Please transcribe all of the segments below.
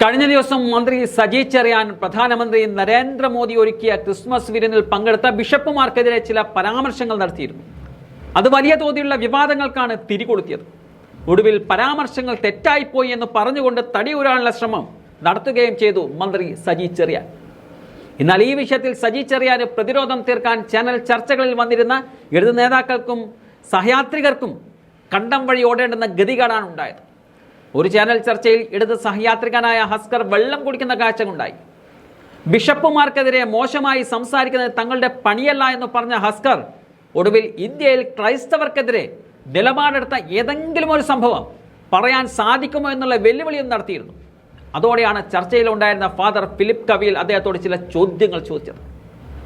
കഴിഞ്ഞ ദിവസം മന്ത്രി സജി ചെറിയാൻ പ്രധാനമന്ത്രി നരേന്ദ്രമോദി ഒരുക്കിയ ക്രിസ്മസ് വിരുന്നിൽ പങ്കെടുത്ത ബിഷപ്പുമാർക്കെതിരെ ചില പരാമർശങ്ങൾ നടത്തിയിരുന്നു. അത് വലിയ തോതിലുള്ള വിവാദങ്ങൾക്കാണ് തിരികൊളുത്തിയത്. ഒടുവിൽ പരാമർശങ്ങൾ തെറ്റായിപ്പോയി എന്ന് പറഞ്ഞുകൊണ്ട് തടിയൂരാനുള്ള ശ്രമം നടത്തുകയും ചെയ്തു മന്ത്രി സജി ചെറിയാൻ. എന്നാൽ ഈ വിഷയത്തിൽ സജി ചെറിയാന് പ്രതിരോധം തീർക്കാൻ ചാനൽ ചർച്ചകളിൽ വന്നിരുന്ന ഇടതു നേതാക്കൾക്കും സഹയാത്രികർക്കും കണ്ടം വഴി ഓടേണ്ടുന്ന ഗതികേടാണ് ഉണ്ടായത്. ഒരു ചാനൽ ചർച്ചയിൽ ഇടത് സഹയാത്രികനായ ഹസ്കർ വെള്ളം കുടിക്കുന്ന കാഴ്ച ഉണ്ടായി ബിഷപ്പുമാർക്കെതിരെ മോശമായി സംസാരിക്കുന്നത് തങ്ങളുടെ പണിയല്ല എന്ന് പറഞ്ഞ ഹസ്കർ ഒടുവിൽ ഇന്ത്യയിൽ ക്രൈസ്തവർക്കെതിരെ നിലപാടെടുത്ത ഏതെങ്കിലും ഒരു സംഭവം പറയാൻ സാധിക്കുമോ എന്നുള്ള വെല്ലുവിളിയും നടത്തിയിരുന്നു. അതോടെയാണ് ചർച്ചയിലുണ്ടായിരുന്ന ഫാദർ ഫിലിപ്പ് കവിയിൽ അദ്ദേഹത്തോട് ചില ചോദ്യങ്ങൾ ചോദിച്ചത്.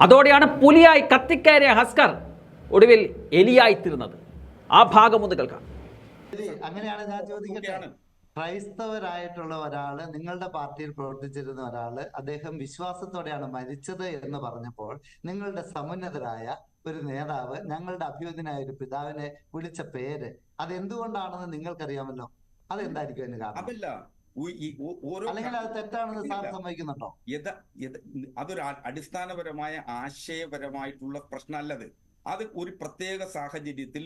അതോടെയാണ് പുലിയായി കത്തിക്കയറിയ ഹസ്കർ ഒടുവിൽ എലിയായി തീർന്നത്. ആ ഭാഗം ഒന്ന് കേൾക്കാം. അങ്ങനെയാണ് ഞാൻ ചോദിക്കട്ടെ ക്രൈസ്തവരായിട്ടുള്ള ഒരാൾ നിങ്ങളുടെ പാർട്ടിയിൽ പ്രവർത്തിച്ചിരുന്ന ഒരാൾ അദ്ദേഹം വിശ്വാസത്തോടെയാണ് മരിച്ചത് എന്ന് പറഞ്ഞപ്പോൾ നിങ്ങളുടെ സമുന്നതരായ ഒരു നേതാവ് ഞങ്ങളുടെ അഭ്യുദനായ ഒരു പിതാവിനെ വിളിച്ച പേര്. അതെന്തുകൊണ്ടാണെന്ന് നിങ്ങൾക്കറിയാമല്ലോ? അതെന്തായിരിക്കും അതിന് കാരണം? അല്ലെങ്കിൽ അത് തെറ്റാണെന്ന് സാർ. സമ്മതിക്കുന്നുണ്ടോ? അതൊരു അടിസ്ഥാനപരമായ ആശയപരമായിട്ടുള്ള പ്രശ്നമല്ലത്. അത് ഒരു പ്രത്യേക സാഹചര്യത്തിൽ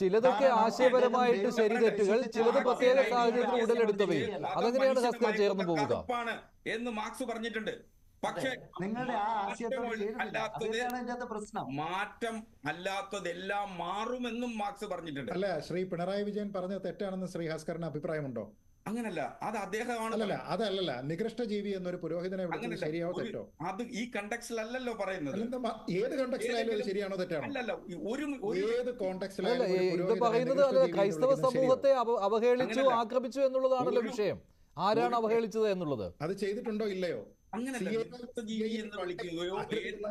ചിലതൊക്കെ ആശയപരമായിട്ട് ശരി തെറ്റുകൾ ചിലത് പ്രത്യേക സാഹചര്യത്തിൽ ഉടലെടുത്തവയും അതെങ്ങനെയാണ് ഹസ്കർ ചേർന്ന് പോവുക. എന്ന് മാർക്സ് പറഞ്ഞിട്ടുണ്ട്. പക്ഷേ നിങ്ങളുടെ ആ മാറ്റം അല്ലാത്തത് അല്ലാത്തതെല്ലാം മാറുമെന്നും മാർക്സ് പറഞ്ഞിട്ടുണ്ട്. അല്ല ശ്രീ പിണറായി വിജയൻ പറഞ്ഞത് തെറ്റാണെന്ന് ശ്രീ ഹസ്കറിന് അഭിപ്രായമുണ്ടോ? അങ്ങനല്ല. അത് അദ്ദേഹമാണ് അല്ലല്ല അതല്ലല്ല. നികൃഷ്ട ജീവി എന്നൊരു പുരോഹിതനെ. ശരിയാവോ തെറ്റോ? അത് ഈ കണ്ടക്സിലല്ലല്ലോ പറയുന്നത്. ഏത് കണ്ടക്സിലായാലും ശരിയാണോ തെറ്റാണോ? അല്ലല്ല ഒരു ഒരു ഏത് ഇത് പറയുന്നത് ക്രൈസ്തവ സമൂഹത്തെ അവഹേളിച്ചു ആക്രമിച്ചു എന്നുള്ളതാണല്ലോ വിഷയം. ആരാണ് അവഹേളിച്ചത് എന്നുള്ളത്? അത് ചെയ്തിട്ടുണ്ടോ ഇല്ലയോ? അങ്ങനല്ല. ജീവി എന്ന് വിളിക്കുകയോ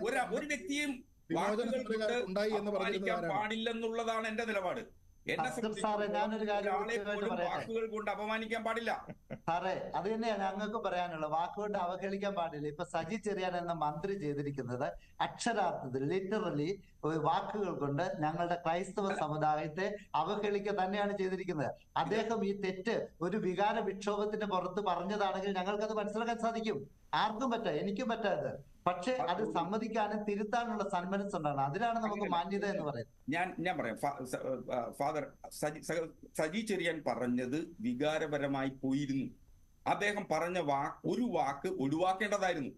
ഒരു ഒരു വ്യക്തിയും പാടില്ലെന്നുള്ളതാണ് എന്റെ നിലപാട്. സാറേ, ഞാനൊരു കാര്യം വാക്കുകൾ കൊണ്ട് അപമാനിക്കാൻ പാടില്ല. സാറേ അത് തന്നെയാണ് ഞങ്ങൾക്ക് പറയാനുള്ളത്. വാക്കുകൊണ്ട് അവഹേളിക്കാൻ പാടില്ല. ഇപ്പൊ സജി ചെറിയാൻ എന്ന മന്ത്രി ചെയ്തിരിക്കുന്നത് അക്ഷരാർത്ഥത്തിൽ ലിറ്ററലി വാക്കുകൾ കൊണ്ട് ഞങ്ങളുടെ ക്രൈസ്തവ സമുദായത്തെ അവഹേളിക്കുക തന്നെയാണ് ചെയ്തിരിക്കുന്നത്. അദ്ദേഹം ഈ തെറ്റ് ഒരു വികാര വിക്ഷോഭത്തിന്റെ പുറത്ത് പറഞ്ഞതാണെങ്കിൽ ഞങ്ങൾക്കത് മനസ്സിലാക്കാൻ സാധിക്കും. ആർക്കും പറ്റാ എനിക്കും പറ്റാത് പക്ഷെ അത് സമ്മതിക്കാനും തിരുത്താനുള്ള സന്മനസ് ഉണ്ടാണ് അതിലാണ് നമുക്ക് മാന്യത എന്ന് പറയുന്നത്. ഞാൻ ഞാൻ പറയാം ഫാദർ സജി ചെറിയാൻ പറഞ്ഞത് വികാരപരമായി പോയിരുന്നു. അദ്ദേഹം പറഞ്ഞ വാക്ക് ഒരു വാക്ക് ഒഴിവാക്കേണ്ടതായിരുന്നു.